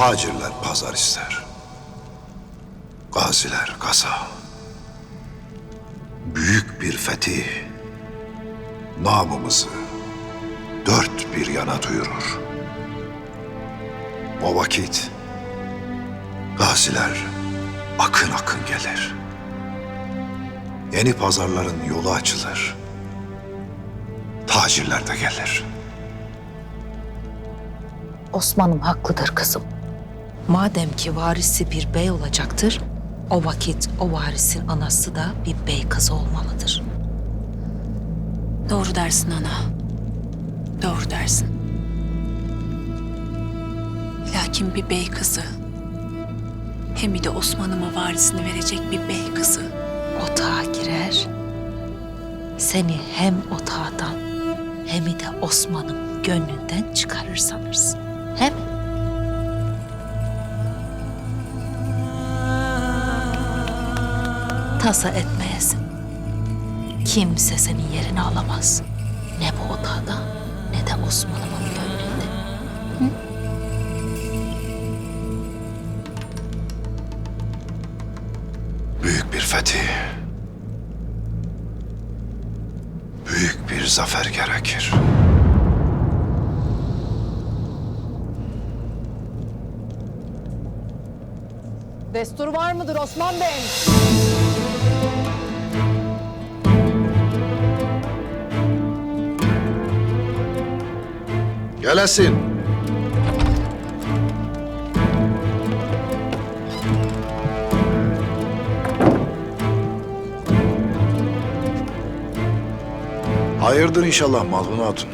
Tacirler pazar ister. Gaziler kasa. Büyük bir fetih namımızı dört bir yana duyurur. O vakit gaziler akın akın gelir. Yeni pazarların yolu açılır. Tacirler de gelir. Osman'ım haklıdır kızım. Madem ki varisi bir bey olacaktır, o vakit o varisin anası da bir bey kızı olmalıdır. Doğru dersin ana. Doğru dersin. Lakin bir bey kızı. Hem de Osman'ıma varisini verecek bir bey kızı. Otağa girer, seni hem otağdan hem de Osman'ın gönlünden çıkarır sanırsın. Hem tasa etmeyesin. Kimse senin yerini alamaz. Ne bu otağda ne de Osman'ımın gönlünde. Büyük bir fetih. Büyük bir zafer gerekir. Destur var mıdır Osman Bey? Gelesin. Hayırdır inşallah Malhun Hatun.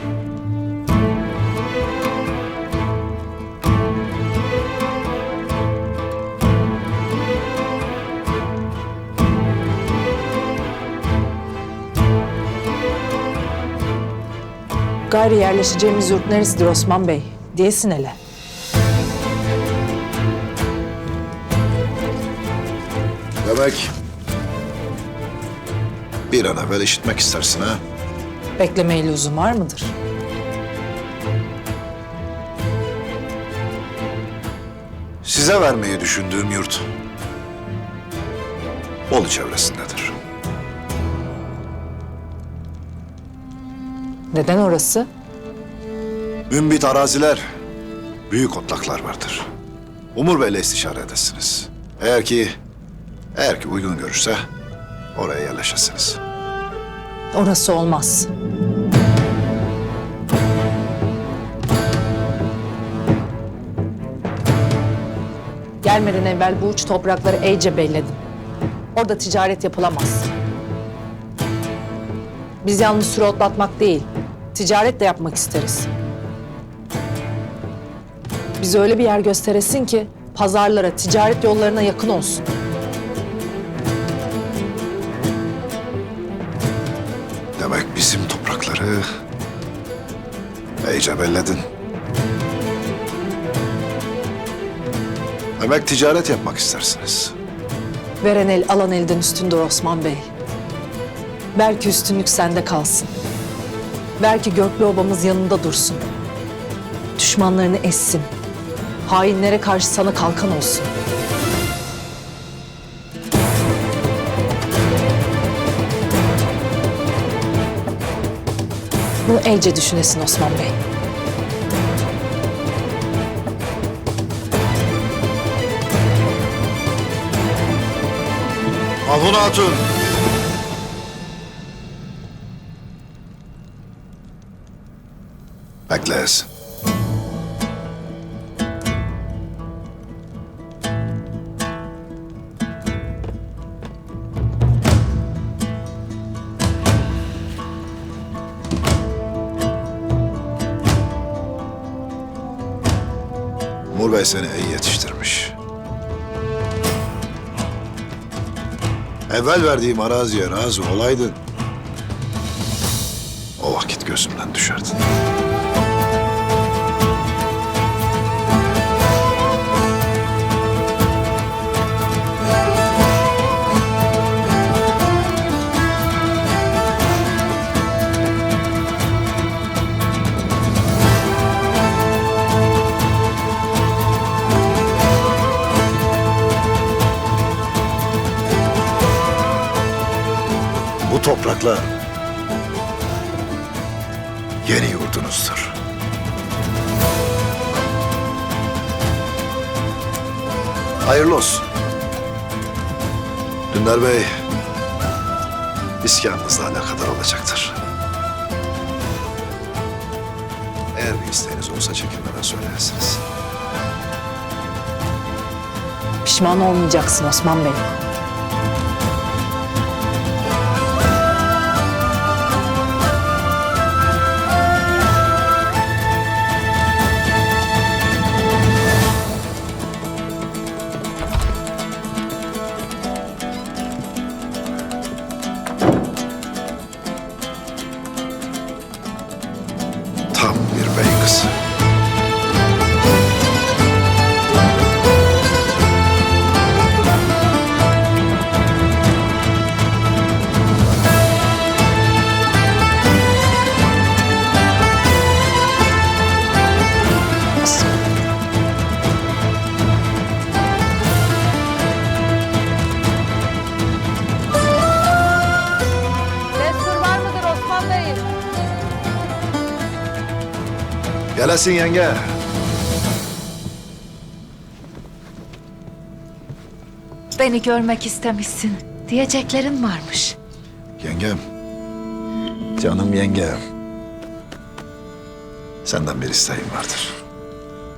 Gayri yerleşeceğimiz yurt neresidir Osman Bey? Diyesin hele. Demek bir an evvel işitmek istersin ha? Bekleme lüzum var mıdır? Size vermeyi düşündüğüm yurt Bolu çevresindedir. Neden orası? Mümbit araziler, büyük otlaklar vardır. Umur Bey'le istişare edesiniz. Eğer ki, eğer ki uygun görürse oraya yerleşesiniz. Orası olmaz. Gelmeden evvel bu uç toprakları iyice belledim. Orada ticaret yapılamaz. Biz yalnız süre otlatmak değil, ticaret de yapmak isteriz. Bize öyle bir yer gösteresin ki pazarlara, ticaret yollarına yakın olsun. Demek bizim toprakları iyice belledin. Demek ticaret yapmak istersiniz. Veren el alan elden üstündür Osman Bey. Belki üstünlük sende kalsın. Belki Göklü obamız yanında dursun. Düşmanlarını essin. Hainlere karşı sana kalkan olsun. Bunu iyice düşünesin Osman Bey. Malhun Hatun! Bekleyesin. Umur Bey seni iyi yetiştirmiş. Evvel verdiğim araziye razı olaydın. O vakit gözümden düşerdin. Topraklar yeni yurdunuzdur. Hayırlı olsun. Dündar Bey, iskanınızla alakadar olacaktır. Eğer bir isteğiniz olsa çekinmeden söylersiniz. Pişman olmayacaksın Osman Bey. Gelesin yenge. Beni görmek istemişsin. Diyeceklerin varmış. Yengem. Canım yengem. Senden bir isteğim vardır.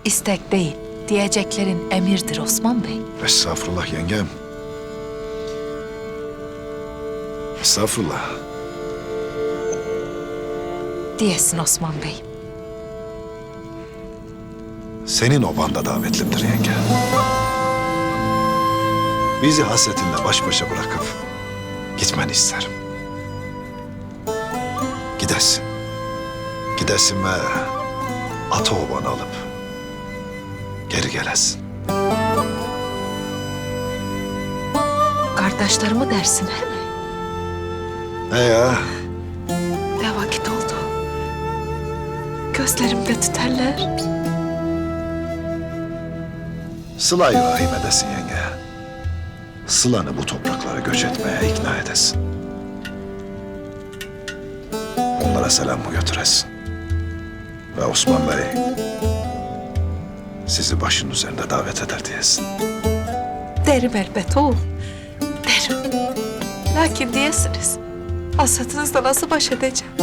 İstek değil, diyeceklerin emirdir Osman Bey. Estağfurullah yengem. Estağfurullah. Diyesin Osman Bey. Senin obanda davetlimdir yenge. Bizi hasretinle baş başa bırakıp gitmeni isterim. Gidesin. Gidesin ve ata obanı alıp geri gelesin. Kardeşlerimi dersin he mi? Ne ya? Ne vakit oldu? Gözlerimde tüterler. Sıla-i Rahim edesin yenge. Sılanı bu topraklara göç etmeye ikna edesin. Onlara selamımı götüresin. Ve Osman Bey sizi başın üzerinde davet eder diyesin. Derim elbet oğul. Derim. Lakin diyesiniz. Hasretinize nasıl baş edeceğim?